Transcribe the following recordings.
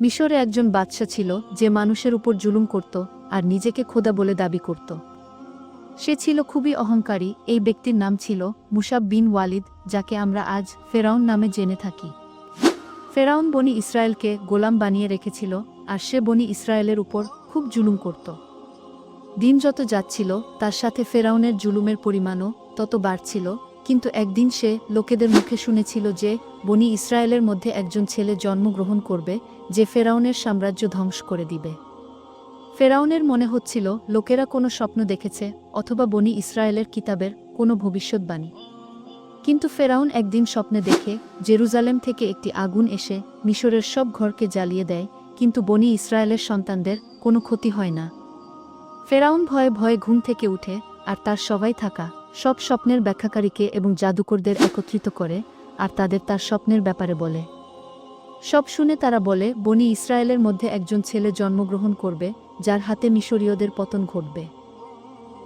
মিশরে একজন বাদশা ছিল যে মানুষের উপর জুলুম করত আর নিজেকে খোদা বলে দাবি করত। সে ছিল খুবই অহংকারী, এই ব্যক্তির নাম ছিল মুসাব বিন ওয়ালিদ, যাকে আমরা আজ ফেরাউন নামে জেনে থাকি। ফেরাউন বনি ইসরায়েলকে গোলাম বানিয়ে রেখেছিল আর সে বনি ইসরায়েলের উপর খুব জুলুম করত। দিন যত যাচ্ছিল, তার সাথে ফেরাউনের জুলুমের পরিমাণও তত বাড়ছিল কিন্তু একদিন সে লোকেদের মুখে শুনেছিল যে, বনি ইসরায়েলের মধ্যে একজন ছেলে জন্মগ্রহণ করবে, যে ফেরাউনের সাম্রাজ্য ধ্বংস করে দিবে। ফেরাউনের মনে হচ্ছিল, লোকেরা কোনো স্বপ্ন দেখেছে, অথবা বনি ইসরায়েলের কিতাবের কোনো ভবিষ্যৎবাণী। কিন্তু ফেরাউন একদিন স্বপ্নে দেখে, জেরুজালেম থেকে একটি আগুন এসে মিশরের সব ঘরকে জ্বালিয়ে দেয়, কিন্তু বনি ইসরায়েলের সন্তানদের কোনো ক্ষতি হয় না। ফেরাউন ভয়ে ভয়ে ঘুম থেকে উঠে, আর তার সবাই থাকা। সব স্বপ্নের ব্যাখ্যাকারীকে এবং জাদুকরদের একত্রিত করে আর তাদের তার স্বপ্নের ব্যাপারে বলে। সব শুনে তারা বলে, বনি ইসরায়েলের মধ্যে একজন ছেলে জন্মগ্রহণ করবে, যার হাতে মিশরীয়দের পতন ঘটবে।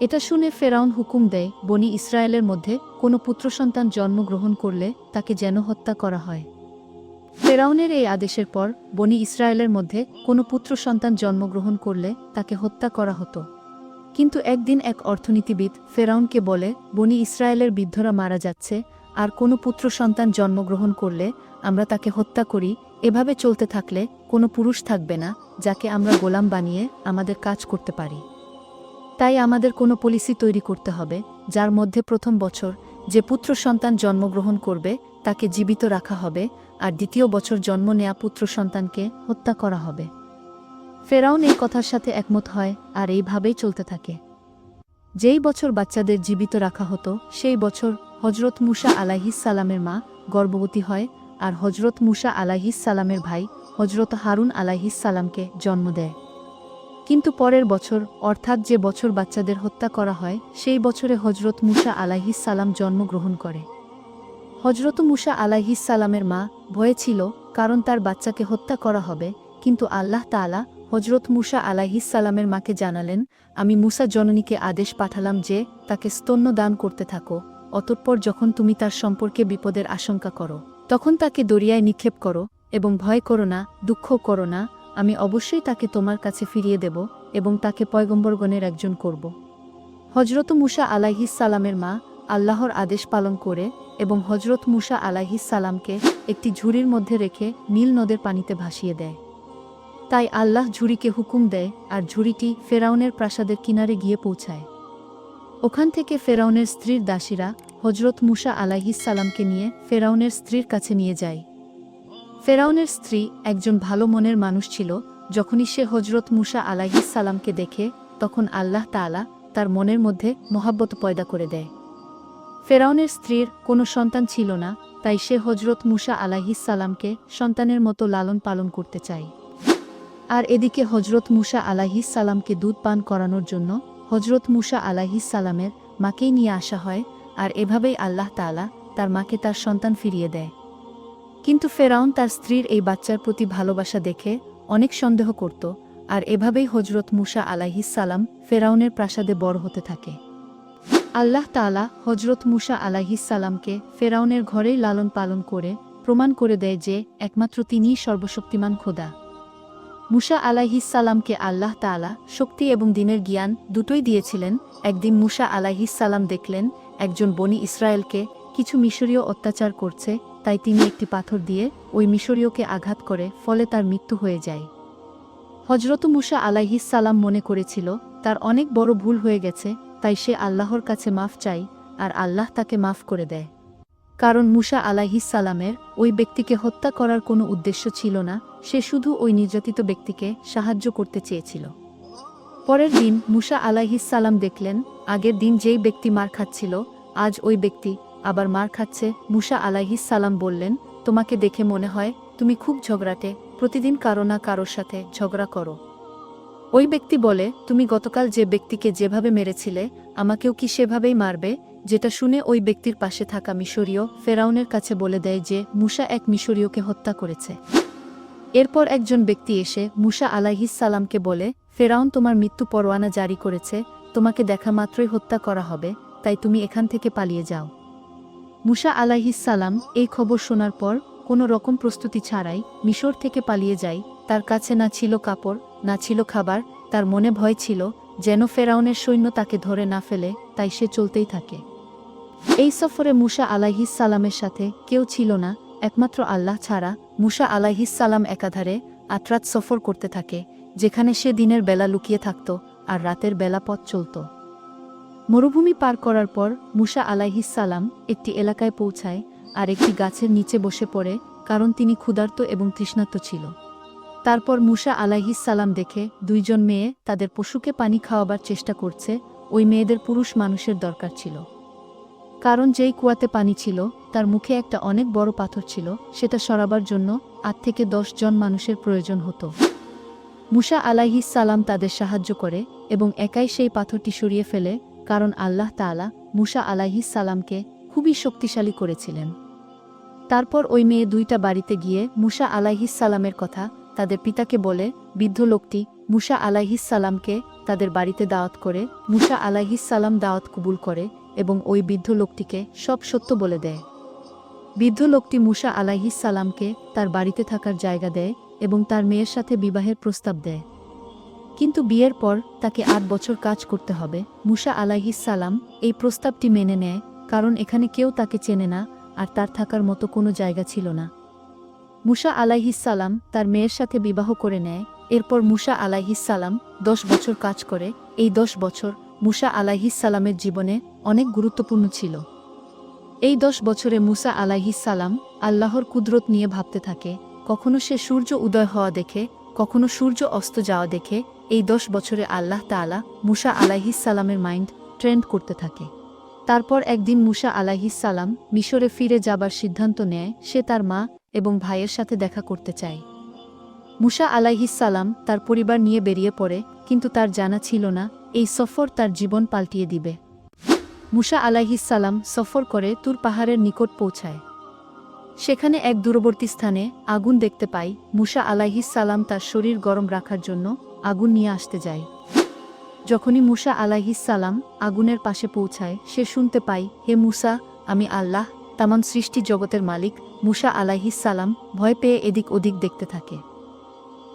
এটা শুনে ফেরাউন হুকুম দেয়, বনি ইসরায়েলের মধ্যে কোনো পুত্র সন্তান জন্মগ্রহণ করলে তাকে যেন হত্যা করা হয়। ফেরাউনের এই আদেশের পর বনি ইসরায়েলের মধ্যে কোনো পুত্র সন্তান জন্মগ্রহণ করলে তাকে হত্যা করা হতো। কিন্তু একদিন এক অর্থনীতিবিদ ফেরাউনকে বলে, বনি ইসরায়েলের বৃদ্ধরা মারা যাচ্ছে, আর কোনো পুত্র সন্তান জন্মগ্রহণ করলে আমরা তাকে হত্যা করি। এভাবে চলতে থাকলে কোনো পুরুষ থাকবে না, যাকে আমরা গোলাম বানিয়ে আমাদের কাজ করতে পারি। তাই আমাদের কোনো পলিসি তৈরি করতে হবে, যার মধ্যে প্রথম বছর যে পুত্র সন্তান জন্মগ্রহণ করবে, তাকে জীবিত রাখা হবে, আর দ্বিতীয় বছর জন্ম নেয়া পুত্র সন্তানকে হত্যা করা হবে। ফেরাউন এই কথার সাথে একমত হয় আর এইভাবেই চলতে থাকে। যেই বছর বাচ্চাদের জীবিত রাখা হতো, সেই বছর হজরত মুসা সালামের মা গর্ভবতী হয় আর হজরত মুসা সালামের ভাই হজরত হারুন সালামকে জন্ম দেয়। কিন্তু পরের বছর, অর্থাৎ যে বছর বাচ্চাদের হত্যা করা হয়, সেই বছরে হজরত মুসা সালাম জন্মগ্রহণ করে। হজরত মুসা সালামের মা ভয়ে ছিল, কারণ তার বাচ্চাকে হত্যা করা হবে, কিন্তু আল্লাহ তাআলা হজরত মুসা সালামের মাকে জানালেন, আমি মুসা জননীকে আদেশ পাঠালাম যে, তাকে স্তন্য দান করতে থাকো। অতঃপর যখন তুমি তার সম্পর্কে বিপদের আশঙ্কা করো, তখন তাকে দরিয়ায় নিক্ষেপ করো এবং ভয় করো না, দুঃখ করো না। আমি অবশ্যই তাকে তোমার কাছে ফিরিয়ে দেব এবং তাকে পয়গম্বরগণের একজন করব। হজরত মুসা সালামের মা আল্লাহর আদেশ পালন করে এবং হজরত মুসা সালামকে একটি ঝুড়ির মধ্যে রেখে নীল নদের পানিতে ভাসিয়ে দেয়। তাই আল্লাহ ঝুড়িকে হুকুম দেয় আর ঝুড়িটি ফেরাউনের প্রাসাদের কিনারে গিয়ে পৌঁছায়। ওখান থেকে ফেরাউনের স্ত্রীর দাসীরা হজরত মুসা সালামকে নিয়ে ফেরাউনের স্ত্রীর কাছে নিয়ে যায়। ফেরাউনের স্ত্রী একজন ভালো মনের মানুষ ছিল, যখনই সে হজরত মুসা সালামকে দেখে, তখন আল্লাহ তাআলা তার মনের মধ্যে মহাব্বত পয়দা করে দেয়। ফেরাউনের স্ত্রীর কোনো সন্তান ছিল না, তাই সে হজরত মুসা সালামকে সন্তানের মতো লালন পালন করতে চায়। আর এদিকে হজরত মুসা আলাহিস সালামকে দুধ পান করানোর জন্য হজরত মুসা আলাহিস সালামের মাকেই নিয়ে আসা হয় আর এভাবেই আল্লাহ তাআলা তার মাকে তার সন্তান ফিরিয়ে দেয়। কিন্তু ফেরাউন তার স্ত্রীর এই বাচ্চার প্রতি ভালোবাসা দেখে অনেক সন্দেহ করত আর এভাবেই হজরত মুসা আলাহিস সালাম ফেরাউনের প্রাসাদে বড় হতে থাকে। আল্লাহ তাআলা হজরত মুসা আলাহিস সালামকে ফেরাউনের ঘরেই লালন পালন করে প্রমাণ করে দেয় যে একমাত্র তিনিই সর্বশক্তিমান খোদা। মুসা আলাহিস সালামকে আল্লাহ তাআলা শক্তি এবং দিনের জ্ঞান দুটোই দিয়েছিলেন। একদিন মুসা আলাহিস সালাম দেখলেন, একজন বনি ইসরায়েলকে কিছু মিশরীয় অত্যাচার করছে, তাই তিনি একটি পাথর দিয়ে ওই মিশরীয়কে আঘাত করে, ফলে তার মৃত্যু হয়ে যায়। হজরত মুসা আলাহিস সালাম মনে করেছিল, তার অনেক বড় ভুল হয়ে গেছে, তাই সে আল্লাহর কাছে মাফ চাই আর আল্লাহ তাকে মাফ করে দেয়। কারণ মুসা আলাহিস সালামের ওই ব্যক্তিকে হত্যা করার কোনো উদ্দেশ্য ছিল না, সে শুধু ওই নির্যাতিত ব্যক্তিকে সাহায্য করতে চেয়েছিল। পরের দিন মুসা আলাহিস সালাম দেখলেন, আগের দিন যেই ব্যক্তি মার খাচ্ছিল, আজ ওই ব্যক্তি আবার মার খাচ্ছে। মুসা আলাহিস সালাম বললেন, তোমাকে দেখে মনে হয় তুমি খুব ঝগড়াটে, প্রতিদিন কারও না কারোর সাথে ঝগড়া করো। ওই ব্যক্তি বলে, তুমি গতকাল যে ব্যক্তিকে যেভাবে মেরেছিলে, আমাকেও কি সেভাবেই মারবে? যেটা শুনে ওই ব্যক্তির পাশে থাকা মিশরীয় ফেরাউনের কাছে বলে দেয় যে মুসা এক মিশরীয়কে হত্যা করেছে। এরপর একজন ব্যক্তি এসে মুসা আলাহিস সালামকে বলে, ফেরাউন তোমার মৃত্যু পরোয়ানা জারি করেছে, তোমাকে দেখা মাত্রই হত্যা করা হবে, তাই তুমি এখান থেকে পালিয়ে যাও। মুসা আলাহিস সালাম এই খবর শোনার পর কোনো রকম প্রস্তুতি ছাড়াই মিশর থেকে পালিয়ে যায়। তার কাছে না ছিল কাপড়, না ছিল খাবার, তার মনে ভয় ছিল যেন ফেরাউনের সৈন্য তাকে ধরে না ফেলে, তাই সে চলতেই থাকে। এই সফরে মুসা সালামের সাথে কেউ ছিল না, একমাত্র আল্লাহ ছাড়া। মুসা সালাম একাধারে আটরাত সফর করতে থাকে, যেখানে সে দিনের বেলা লুকিয়ে থাকত আর রাতের বেলা পথ চলত। মরুভূমি পার করার পর মুসা সালাম একটি এলাকায় পৌঁছায় আর একটি গাছের নিচে বসে পড়ে, কারণ তিনি ক্ষুধার্ত এবং তৃষ্ণার্ত ছিল। তারপর মুসা সালাম দেখে দুইজন মেয়ে তাদের পশুকে পানি খাওয়াবার চেষ্টা করছে, ওই মেয়েদের পুরুষ মানুষের দরকার ছিল। কারণ যেই কুয়াতে পানি ছিল, তার মুখে একটা অনেক বড় পাথর ছিল, সেটা সরাবার জন্য আট থেকে দশ জন মানুষের প্রয়োজন হতো। মুসা আলাইহিস সালাম তাদের সাহায্য করে এবং একাই সেই পাথরটি সরিয়ে ফেলে, কারণ আল্লাহ তাআলা মুসা আলাইহিস সালামকে খুবই শক্তিশালী করেছিলেন। তারপর ওই মেয়ে দুইটা বাড়িতে গিয়ে মুসা আলাইহিস সালামের কথা তাদের পিতাকে বলে, বৃদ্ধ লোকটি মুসা আলাইহিস সালামকে তাদের বাড়িতে দাওয়াত করে, মুসা আলাইহিস সালাম দাওয়াত কবুল করে এবং ওই বৃদ্ধ লোকটিকে সব সত্য বলে দেয়। বৃদ্ধ লোকটি মুসা সালামকে তার বাড়িতে থাকার জায়গা দেয় এবং তার মেয়ের সাথে বিবাহের প্রস্তাব দেয়। কিন্তু বিয়ের পর তাকে আট বছর কাজ করতে হবে। মুসা সালাম এই প্রস্তাবটি মেনে নেয়, কারণ এখানে কেউ তাকে চেনে না আর তার থাকার মতো কোনো জায়গা ছিল না। মুসা সালাম তার মেয়ের সাথে বিবাহ করে নেয়। এরপর মুসা সালাম দশ বছর কাজ করে। এই দশ বছর মুসা আলাইহিস সালামের জীবনে অনেক গুরুত্বপূর্ণ ছিল। এই দশ বছরে মুসা আলাইহিস সালাম আল্লাহর কুদরত নিয়ে ভাবতে থাকে, কখনো সে সূর্য উদয় হওয়া দেখে, কখনো সূর্য অস্ত যাওয়া দেখে এই দশ বছরে আল্লাহ তাআলা মুসা আলাইহিস সালামের মাইন্ড ট্রেন্ড করতে থাকে। তারপর একদিন মুসা আলাইহিস সালাম মিশরে ফিরে যাবার সিদ্ধান্ত নেয়, সে তার মা এবং ভাইয়ের সাথে দেখা করতে চায়। মুসা আলাইহিস সালাম তার পরিবার নিয়ে বেরিয়ে পড়ে, কিন্তু তার জানা ছিল না এই সফর তার জীবন পাল্টিয়ে দিবে। মুসা সালাম সফর করে তুর পাহাড়ের নিকট পৌঁছায়। সেখানে এক দূরবর্তী স্থানে আগুন দেখতে পাই মুসা সালাম তার শরীর গরম রাখার জন্য আগুন নিয়ে আসতে যায়। যখনই মুসা সালাম আগুনের পাশে পৌঁছায়, সে শুনতে পাই হে মুসা, আমি আল্লাহ তামান সৃষ্টি জগতের মালিক। মুসা সালাম ভয় পেয়ে এদিক ওদিক দেখতে থাকে।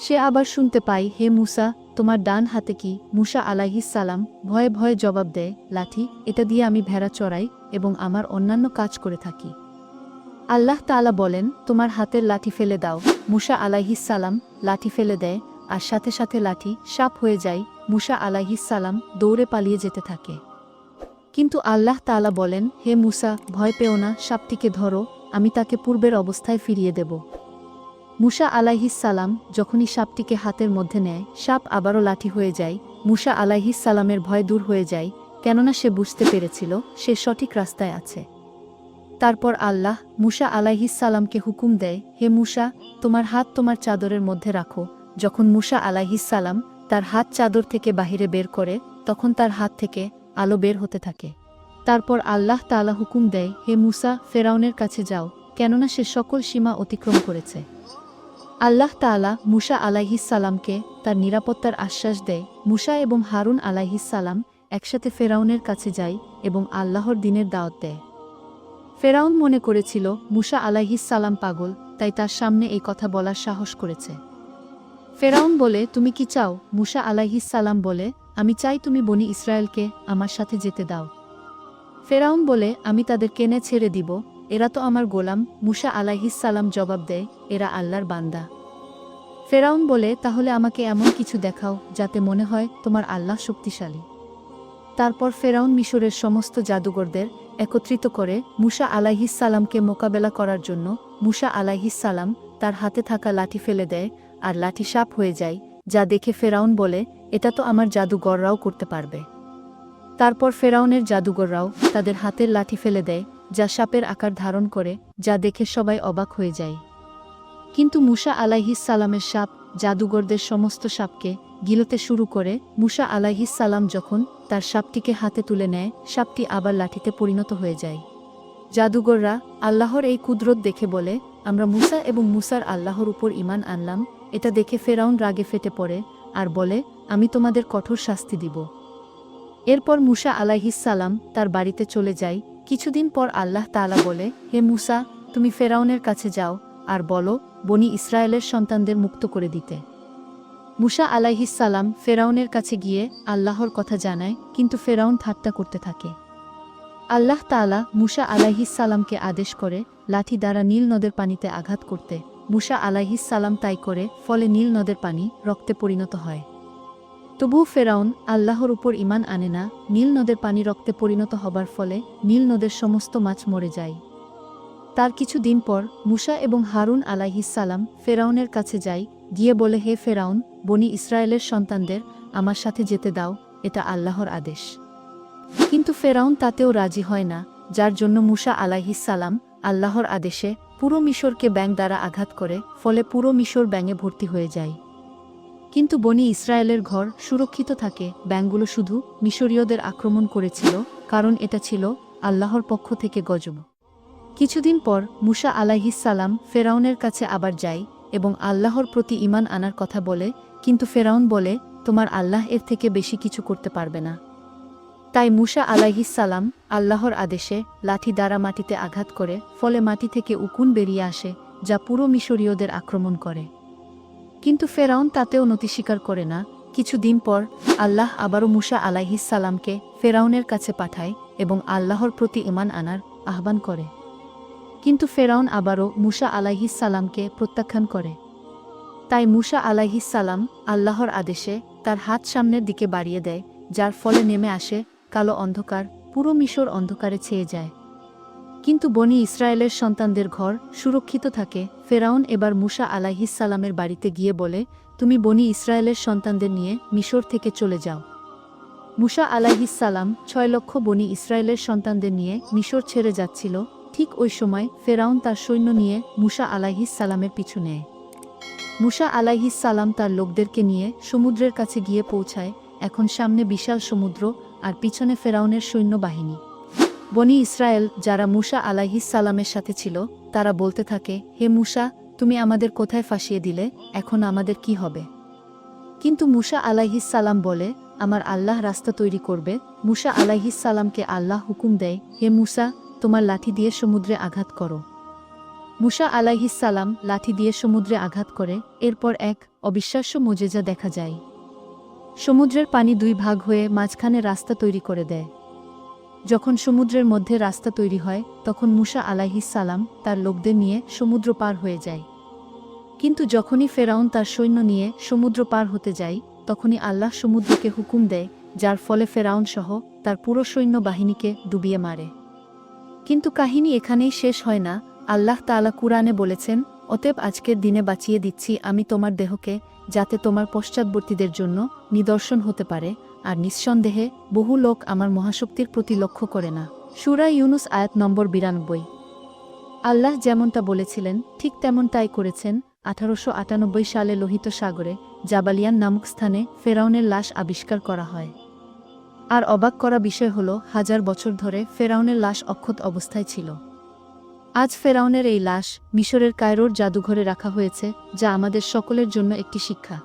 সে আবার শুনতে পাই হে মুসা তোমার ডান হাতে কি মুসা সালাম ভয়ে ভয়ে জবাব দেয়, লাঠি, এটা দিয়ে আমি ভেড়া চড়াই এবং আমার অন্যান্য কাজ করে থাকি। আল্লাহ তাআলা বলেন, তোমার হাতের লাঠি ফেলে দাও। মুসা সালাম লাঠি ফেলে দেয়, আর সাথে সাথে লাঠি সাপ হয়ে যায়, মুসা সালাম দৌড়ে পালিয়ে যেতে থাকে। কিন্তু আল্লাহ তাআলা বলেন, হে মুসা, ভয় পেও না, সাপটিকে ধরো, আমি তাকে পূর্বের অবস্থায় ফিরিয়ে দেব। মুসা সালাম যখনই সাপটিকে হাতের মধ্যে নেয়, সাপ আবারও লাঠি হয়ে যায়, মুসা সালামের ভয় দূর হয়ে যায়, কেননা সে বুঝতে পেরেছিল সে সঠিক রাস্তায় আছে। তারপর আল্লাহ মুসা সালামকে হুকুম দেয়, হে মুসা, তোমার হাত তোমার চাদরের মধ্যে রাখো। যখন মুসা সালাম তার হাত চাদর থেকে বাহিরে বের করে, তখন তার হাত থেকে আলো বের হতে থাকে। তারপর আল্লাহ তাআলা হুকুম দেয়, হে মুসা, ফেরাউনের কাছে যাও, কেননা সে সকল সীমা অতিক্রম করেছে। আল্লাহ তাআলা মুসা আলাইহিস সালামকে তার নিরাপত্তার আশ্বাস দেয়। মুসা এবং হারুন আলাইহিস সালাম একসাথে ফেরাউনের কাছে যায় এবং আল্লাহর দিনের দাওয়াত দেয়। ফেরাউন মনে করেছিল, মুসা আলাইহিস সালাম পাগল, তাই তার সামনে এই কথা বলার সাহস করেছে। ফেরাউন বলে, তুমি কি চাও? মুসা আলাইহিস সালাম বলে, আমি চাই তুমি বনি ইসরায়েলকে আমার সাথে যেতে দাও। ফেরাউন বলে, আমি তাদের কেনে ছেড়ে দিব এরা তো আমার গোলাম, মুসা সালাম জবাব দেয়, এরা আল্লাহর বান্দা। ফেরাউন বলে, তাহলে আমাকে এমন কিছু দেখাও, যাতে মনে হয় তোমার আল্লাহ শক্তিশালী। তারপর ফেরাউন মিশরের সমস্ত জাদুঘরদের একত্রিত করে মুসা সালামকে মোকাবেলা করার জন্য মুসা সালাম তার হাতে থাকা লাঠি ফেলে দেয় আর লাঠি সাপ হয়ে যায়, যা দেখে ফেরাউন বলে, এটা তো আমার জাদুগররাও করতে পারবে। তারপর ফেরাউনের জাদুগররাও তাদের হাতের লাঠি ফেলে দেয় যা সাপের আকার ধারণ করে, যা দেখে সবাই অবাক হয়ে যায়। কিন্তু মুসা সালামের সাপ, জাদুগরদের সমস্ত সাপকে গিলতে শুরু করে। মুসা সালাম যখন তার সাপটিকে হাতে তুলে নেয়, সাপটি আবার লাঠিতে পরিণত হয়ে যায়। জাদুগররা আল্লাহর এই কুদরত দেখে বলে, আমরা মুসা এবং মুসার আল্লাহর উপর ইমান আনলাম। এটা দেখে ফেরাউন রাগে ফেটে পড়ে আর বলে, আমি তোমাদের কঠোর শাস্তি দিব। এরপর মুসা সালাম তার বাড়িতে চলে যায়। কিছুদিন পর আল্লাহ তাআলা বলে, হে মুসা, তুমি ফেরাউনের কাছে যাও আর বলো, বনি ইসরায়েলের সন্তানদের মুক্ত করে দিতে। মুসা আলাইহিসালাম ফেরাউনের কাছে গিয়ে আল্লাহর কথা জানায়, কিন্তু ফেরাউন ঠাট্টা করতে থাকে। আল্লাহ তাআলা মুসা আলাইহিসালামকে আদেশ করে লাঠি দ্বারা নীল নদের পানিতে আঘাত করতে, মুসা আলাইহিসালাম তাই করে ফলে নীল নদের পানি রক্তে পরিণত হয়। তবুও ফেরাউন আল্লাহর উপর ইমান আনে না, নীল নদের পানি রক্তে পরিণত হবার ফলে নীল নদের সমস্ত মাছ মরে যায়। তার কিছু দিন পর মুসা এবং হারুন আলাইহিসালাম ফেরাউনের কাছে যায় গিয়ে বলে, হে ফেরাউন, বনি ইসরায়েলের সন্তানদের আমার সাথে যেতে দাও, এটা আল্লাহর আদেশ। কিন্তু ফেরাউন তাতেও রাজি হয় না, যার জন্য মুসা আলাইহিসালাম আল্লাহর আদেশে পুরো মিশরকে ব্যাং দ্বারা আঘাত করে, ফলে পুরো মিশর ব্যাঙে ভর্তি হয়ে যায়। কিন্তু বনি ইসরায়েলের ঘর সুরক্ষিত থাকে। ব্যাংগুলো শুধু মিশরীয়দের আক্রমণ করেছিল, কারণ এটা ছিল আল্লাহর পক্ষ থেকে গজব। কিছুদিন পর মুসা আলাইহিসালাম ফেরাউনের কাছে আবার যায় এবং আল্লাহর প্রতি ইমান আনার কথা বলে, কিন্তু ফেরাউন বলে, তোমার আল্লাহ এর থেকে বেশি কিছু করতে পারবে না। তাই মুসা আলাইহিসালাম আল্লাহর আদেশে লাঠি দ্বারা মাটিতে আঘাত করে, ফলে মাটি থেকে উকুন বেরিয়ে আসে, যা পুরো মিশরীয়দের আক্রমণ করে। কিন্তু ফেরাউন তাতেও নতি স্বীকার করে না। কিছুদিন পর আল্লাহ আবারও মুসা আলাইহিসালামকে ফেরাউনের কাছে পাঠায় এবং আল্লাহর প্রতি ইমান আনার আহ্বান করে। কিন্তু ফেরাউন আবারও মুসা আলাইহিসালামকে প্রত্যাখ্যান করে। তাই মুসা আলাইহিসালাম আল্লাহর আদেশে তার হাত সামনের দিকে বাড়িয়ে দেয়, যার ফলে নেমে আসে কালো অন্ধকার, পুরো মিশর অন্ধকারে ছেয়ে যায়। কিন্তু বনি ইসরায়েলের সন্তানদের ঘর সুরক্ষিত থাকে। ফেরাউন এবার মুসা আলাইহিসালামের বাড়িতে গিয়ে বলে, তুমি বনি ইসরায়েলের সন্তানদের নিয়ে মিশর থেকে চলে যাও। মুসা আলাইহিসালাম ছয় লক্ষ বনি ইসরায়েলের সন্তানদের নিয়ে মিশর ছেড়ে যাচ্ছিল। ঠিক ওই সময় ফেরাউন তার সৈন্য নিয়ে মুসা আলাইহিসালামের পিছু নেয়। মুসা আলাইহিসালাম তার লোকদেরকে নিয়ে সমুদ্রের কাছে গিয়ে পৌঁছায়। এখন সামনে বিশাল সমুদ্র আর পিছনে ফেরাউনের সৈন্যবাহিনী। বনি ইসরায়েল, যারা মুসা আলাইহিসালামের সাথে ছিল, তারা বলতে থাকে, হে মুসা, তুমি আমাদের কোথায় ফাঁসিয়ে দিলে? এখন আমাদের কি হবে? কিন্তু মুসা আলাইহিসালাম বলে, আমার আল্লাহ রাস্তা তৈরি করবে। মুসা আলাইহিসালামকে আল্লাহ হুকুম দেয়, হে মুসা, তোমার লাঠি দিয়ে সমুদ্রে আঘাত করো। মুসা আলাইহিসালাম লাঠি দিয়ে সমুদ্রে আঘাত করে, এরপর এক অবিশ্বাস্য মোজেজা দেখা যায়। সমুদ্রের পানি দুই ভাগ হয়ে মাঝখানে রাস্তা তৈরি করে দেয়। যখন সমুদ্রের মধ্যে রাস্তা তৈরি হয়, তখন মুসা আলাইহিসালাম তার লোকদের নিয়ে সমুদ্র পার হয়ে যায়। কিন্তু যখনই ফেরাউন তার সৈন্য নিয়ে সমুদ্র পার হতে যায়, তখনই আল্লাহ সমুদ্রকে হুকুম দেয়, যার ফলে ফেরাউন সহ তার পুরো সৈন্য বাহিনীকে ডুবিয়ে মারে। কিন্তু কাহিনী এখানেই শেষ হয় না। আল্লাহ তাআলা কুরআনে বলেছেন অতএব আজকের দিনে বাঁচিয়ে দিচ্ছি আমি তোমার দেহকে, যাতে তোমার পশ্চাৎবর্তীদের জন্য নিদর্শন হতে পারে, আর নিঃসন্দেহে বহু লোক আমার মহাশক্তির প্রতি লক্ষ্য করে না। সুরা ইউনুস আয়াত নম্বর বিরানব্বই। আল্লাহ যেমনটা বলেছিলেন, ঠিক তেমন তাই করেছেন, আঠারোশো আটানব্বই সালে লোহিত সাগরে জাবালিয়ান নামক স্থানে ফেরাউনের লাশ আবিষ্কার করা হয়। আর অবাক করা বিষয় হল, হাজার বছর ধরে ফেরাউনের লাশ অক্ষত অবস্থায় ছিল। আজ ফেরাউনের এই লাশ মিশরের কায়রোর জাদুঘরে রাখা হয়েছে, যা আমাদের সকলের জন্য একটি শিক্ষা।